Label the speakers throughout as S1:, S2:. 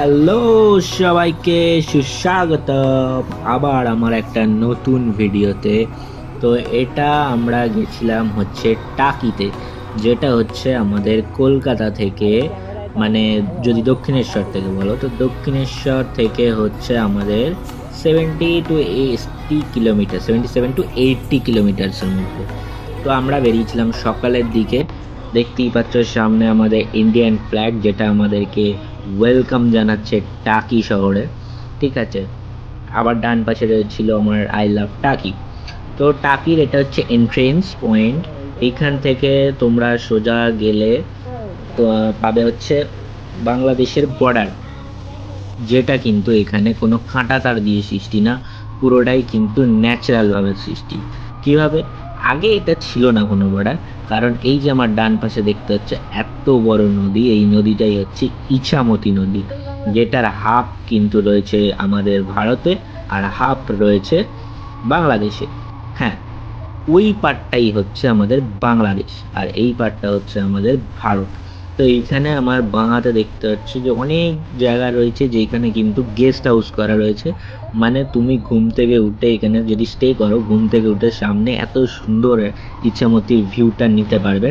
S1: Hello সবাইকে সুস্বাগত আবার আমার একটা নতুন ভিডিওতে। তো এটা আমরা গেছিলাম হচ্ছে টাকিতে, যেটা হচ্ছে আমাদের কলকাতা থেকে মানে যদি দক্ষিণেশ্বর থেকে বলো, তো দক্ষিণেশ্বর থেকে হচ্ছে আমাদের seventy to eighty kilometre seventy seven to eighty কিলোমিটার্সের মধ্যে। তো আমরা বেরিয়েছিলাম সকালের দিকে। দেখতেই পাচ্ছ সামনে আমাদের ইন্ডিয়ান ফ্ল্যাগ যেটা আমাদেরকে ওয়েলকাম জানাচ্ছে টাকি শহরে। ঠিক আছে? আবার ডান পাশে ছিল আমার আই লাভ টাকি। তো টাকির এটা হচ্ছে এন্ট্রেন্স পয়েন্ট এইখান থেকে তোমরা সোজা গেলে পাবে হচ্ছে বাংলাদেশের বর্ডার যেটা কিন্তু এখানে কোনো কাঁটা তার দিয়ে সৃষ্টি না, পুরোটাই কিন্তু ন্যাচারালভাবে সৃষ্টি। কীভাবে? আগে এটা ছিল না কোনো বর্ডার কারণ এই যে আমার ডান পাশে দেখতে হচ্ছে এত বড় নদী, এই নদীটাই হচ্ছে ইছামতি নদী, যেটার হাফ কিন্তু রয়েছে আমাদের ভারতে আর হাফ রয়েছে বাংলাদেশে। হ্যাঁ ওই পার্টটাই হচ্ছে আমাদের বাংলাদেশ আর এই পার্টটা হচ্ছে আমাদের ভারত। তো এইখানে আমার বাংলাতে দেখতে পাচ্ছি যে অনেক জায়গা রয়েছে যেখানে কিন্তু গেস্ট হাউস করা রয়েছে। মানে তুমি ঘুম থেকে উঠে এখানে যদি স্টে করো, ঘুম থেকে উঠে সামনে এত সুন্দর ইচ্ছামতির ভিউটা নিতে পারবে।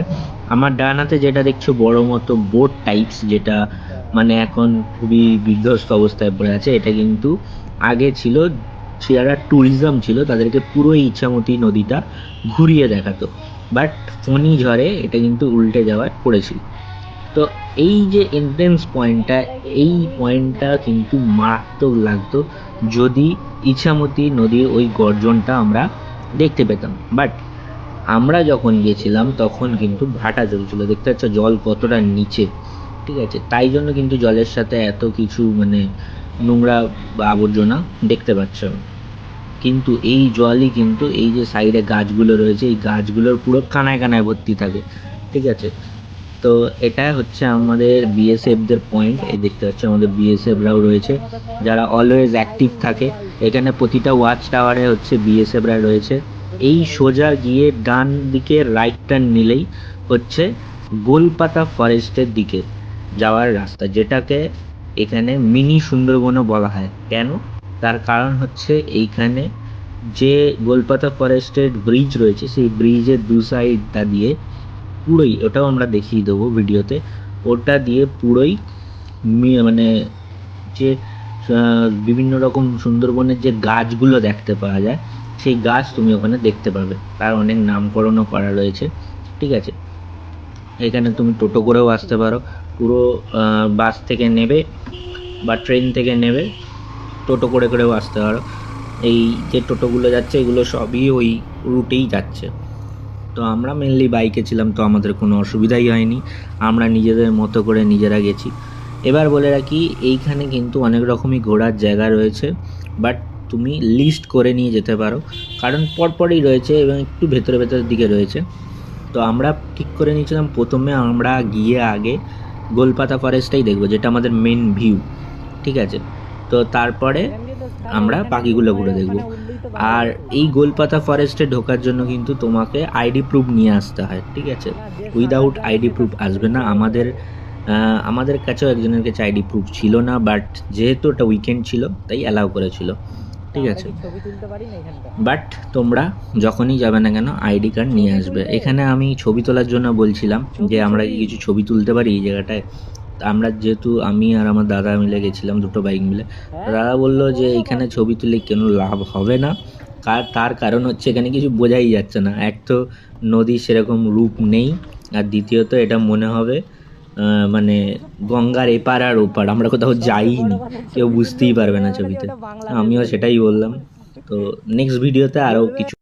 S1: আমার ডান হাতে যেটা দেখছ, বড় মতো বোট টাইপস যেটা মানে এখন খুবই বিধ্বস্ত অবস্থায় পড়ে আছে। এটা কিন্তু আগে ছিল, যারা ট্যুরিজম ছিল তাদেরকে পুরো ইচ্ছামতি নদীটা ঘুরিয়ে দেখাতো। বাট ফণি ঝড়ে এটা কিন্তু উল্টে যাওয়ার পড়েছিল। তো এই যে এন্ট্রেন্স পয়েন্টটা এই পয়েন্টটা কিন্তু মারাত্মক লাগতো যদি ইছামতি নদীর ওই গর্জনটা আমরা দেখতে পেতাম। বাট আমরা যখন গিয়েছিলাম তখন কিন্তু ভাটা চলছিল। দেখতে পাচ্ছ জল কতটা নিচে, ঠিক আছে? তাই জন্য কিন্তু জলের সাথে এত কিছু মানে নোংরা বা আবর্জনা দেখতে পাচ্ছ। কিন্তু এই জলই কিন্তু এই যে সাইডে গাছগুলো রয়েছে, এই গাছগুলোর পুরো কানায় কানায় ভর্তি থাকে, ঠিক আছে? তো এটা হচ্ছে আমাদের বিএসএফদের পয়েন্ট এই দেখতে পাচ্ছি আমাদের বিএসএফরাও রয়েছে, যারা অলওয়েজ অ্যাক্টিভ থাকে। এখানে প্রতিটা ওয়াচ টাওয়ারে হচ্ছে বিএসএফরা রয়েছে। এই সোজা গিয়ে ডান দিকে রাইট টার্ন নিলেই হচ্ছে গোলপাতা ফরেস্টের দিকে যাওয়ার রাস্তা, যেটাকে এখানে মিনি সুন্দরবনও বলা হয়। কেন? তার কারণ হচ্ছে এইখানে যে গোলপাতা ফরেস্টের ব্রিজ রয়েছে, সেই ব্রিজের দু সাইডটা দিয়ে পুরোই, ওটাও আমরা দেখিয়ে দেবো ভিডিওতে। ওটা দিয়ে পুরোই মানে যে বিভিন্ন রকম সুন্দরবনের যে গাছগুলো দেখতে পাওয়া যায়, সেই গাছ তুমি ওখানে দেখতে পাবে। তার অনেক নামকরণও করা রয়েছে, ঠিক আছে? এখানে তুমি টোটো করেও আসতে পারো। পুরো বাস থেকে নেবে বা ট্রেন থেকে নেবে, টোটো করে করেও আসতে পারো। এই যে টোটোগুলো যাচ্ছে, এগুলো সবই ওই রুটেই যাচ্ছে। তো আমরা মেনলি বাইকে ছিলাম, তো আমাদের কোনো অসুবিধাই হয়নি। আমরা নিজেদের মতো করে নিজেরা গেছি। এবার বলে রাখি, এইখানে কিন্তু অনেক রকমই ঘোরার জায়গা রয়েছে বাট তুমি লিস্ট করে নিয়ে যেতে পারো। কারণ পরপরই রয়েছে এবং একটু ভেতরে ভেতরের দিকে রয়েছে। তো আমরা ঠিক করে নিয়েছিলাম, প্রথমে আমরা গিয়ে আগে গোলপাতা ফরেস্টটাই দেখব, যেটা আমাদের মেন ভিউ ঠিক আছে? তো তারপরে আমরা বাকিগুলো ঘুরে দেখব। আর এই গোলপাতা ফরেস্টে ঢোকার জন্য কিন্তু তোমাকে আইডি প্রুফ নিয়ে আসতে হয় ঠিক আছে? উইদাউট আইডি প্রুফ আসবে না। আমাদের আমাদের কাছেও একজনের কাছে আইডি প্রুফ ছিল না বাট যেহেতু ওটা উইকেন্ড ছিল তাই অ্যালাউ করেছিল ঠিক আছে? বাট তোমরা যখনই যাবে না কেন আইডি কার্ড নিয়ে আসবে। এখানে আমি ছবি তোলার জন্য বলছিলাম যে আমরা কি কিছু ছবি তুলতে পারি এই জায়গাটায় আমরা যেহেতু আমি আর আমার দাদা মিলে গেছিলাম দুটো বাইক মিলে দাদা বলল যে এখানে ছবি তুলে কোনো লাভ হবে না? কার তার কারণ হচ্ছে এখানে কিছু বোঝাই যাচ্ছে না। এক তো নদীর সেরকম রূপ নেই আর দ্বিতীয়ত এটা মনে হবে মানে গঙ্গার এপার আর ওপার আমরা কোথাও যাইনি কেউ বুঝতেই পারবে না ছবিতে। আমিও সেটাই বললাম। তো নেক্সট ভিডিওতে আরও কিছু